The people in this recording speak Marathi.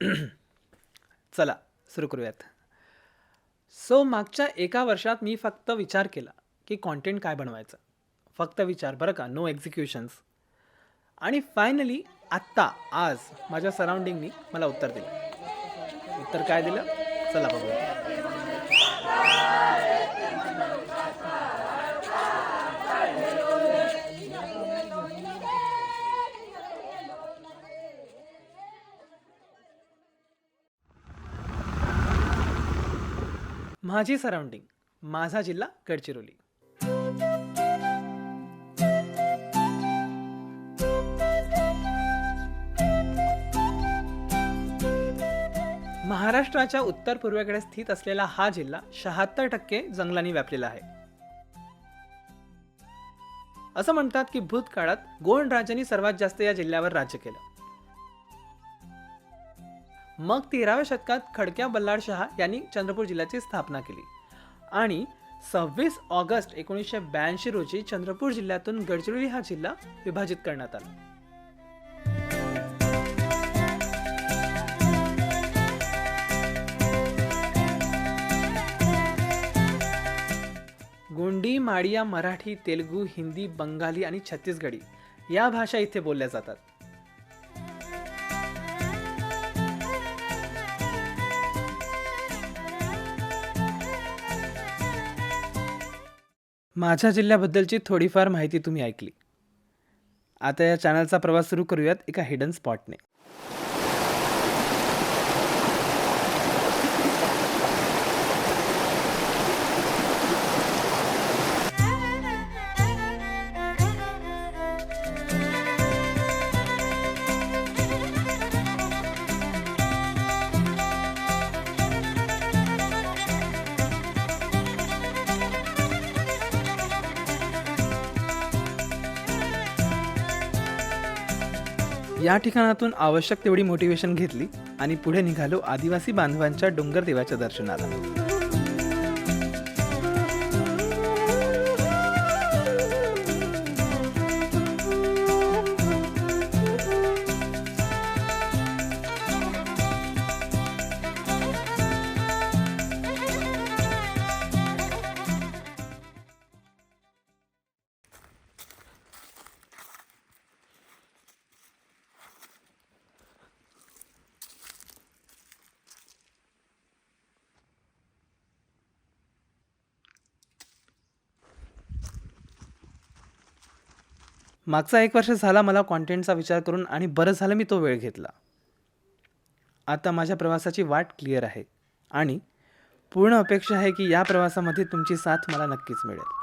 चला सुरू करूयात. सो मागच्या एका वर्षात मी फक्त विचार केला की कॉन्टेंट काय बनवायचं. फक्त विचार बरं का? नो एक्झिक्युशन्स आणि फायनली आत्ता आज माझ्या सराउंडिंगनी मला उत्तर दिलं. उत्तर काय दिलं? चला बघूया. माझी सराउंडिंग माझा जिल्हा गडचिरोली. महाराष्ट्राच्या उत्तर पूर्वेकडे स्थित असलेला हा जिल्हा शहात्तर टक्के जंगलांनी व्यापलेला आहे. असं म्हणतात की भूतकाळात गोंड राजांनी सर्वात जास्त या जिल्ह्यावर राज्य केलं. मग तेराव्या शतकात खडक्या बल्लाळशहा यांनी चंद्रपूर जिल्ह्याची स्थापना केली. आणि सव्वीस ऑगस्ट एकोणीसशे ब्याऐंशी रोजी चंद्रपूर जिल्ह्यातून गडचिरोली हा जिल्हा विभाजित करण्यात आला. गोंडी माडिया मराठी तेलुगू हिंदी बंगाली आणि छत्तीसगडी या भाषा इथे बोलल्या जातात. माझ्या जिल्ह्याबद्दलची थोडीफार माहिती तुम्ही ऐकली. आता या चॅनलचा प्रवास सुरू करूयात एका हिडन स्पॉटने या ठिकाणातून आवश्यक तेवढी मोटिवेशन घेतली आणि पुढे निघालो आदिवासी बांधवांच्या डोंगर देवाच्या दर्शनाला. मागचा एक वर्ष झाला मला कॉन्टेंटचा विचार करून आणि बरं झालं मी तो वेळ घेतला. आता माझ्या प्रवासाची वाट क्लिअर आहे. आणि पूर्ण अपेक्षा आहे की या प्रवासामध्ये तुमची साथ मला नक्कीच मिळेल.